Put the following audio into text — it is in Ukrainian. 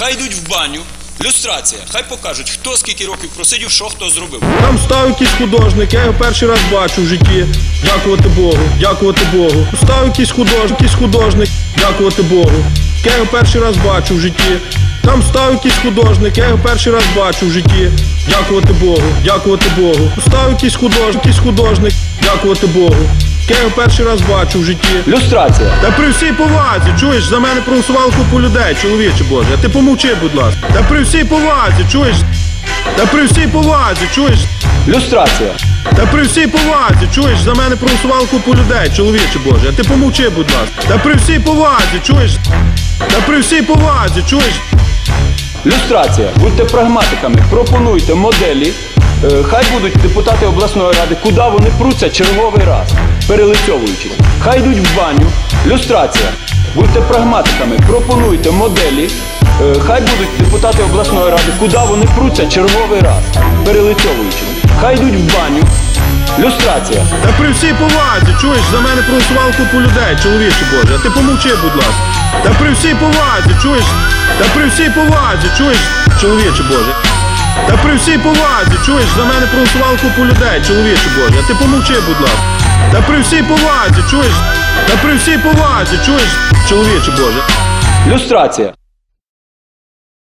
Хай йдуть в баню. Люстрація. Хай покажуть, хто скільки років просидів, що хто зробив. Там став якийсь художник, я його перший раз бачу в житті. Дякувати Богу, дякувати Богу. Став якийсь художник, якийсь художник, дякувати Богу. Я його перший раз бачу в житті. Там став якийсь художник, я його перший раз бачу в житті. Дякувати Богу, дякувати Богу. Став якийсь художник, якийсь художник, дякувати Богу. Я його перший раз бачу в житті. Люстрація. Та при всій повазі, чуєш, за мене проголосували купу людей, чоловіче Боже. А ти помовчи, будь ласка. Та при всій повазі, чуєш? Та при всій повазі, чуєш? Люстрація. Та при всій повазі, чуєш, за мене проголосували купу людей, чоловіче Боже. А ти помовчи, будь ласка. Та при всій повазі, чуєш? Та при всій повазі, чуєш? Люстрація. Будьте прагматиками, пропонуйте моделі. Е, Хай будуть депутати обласної ради, куди вони пруться черговий раз, перелицьовуючись. Хай йдуть в баню. Люстрація. Будьте прагматиками, пропонуйте моделі. Е, Хай будуть депутати обласної ради, куди вони пруться черговий раз, перелицьовуючись. Хай йдуть в баню. Люстрація. Та при всій повазі, чуєш, за мене проголосували купу людей, чоловіче Боже. Ти помовчи, будь ласка. Та при всій повазі, чуєш? Та при всій повазі, чуєш, чоловіче Боже. Та при всій повазі, чуєш, за мене проголосували купу людей, чоловіче Боже. Ти помовчи, будь ласка. Та при всій повазі, чуєш? Та при всій повазі, чуєш, чоловіче Боже. Люстрація.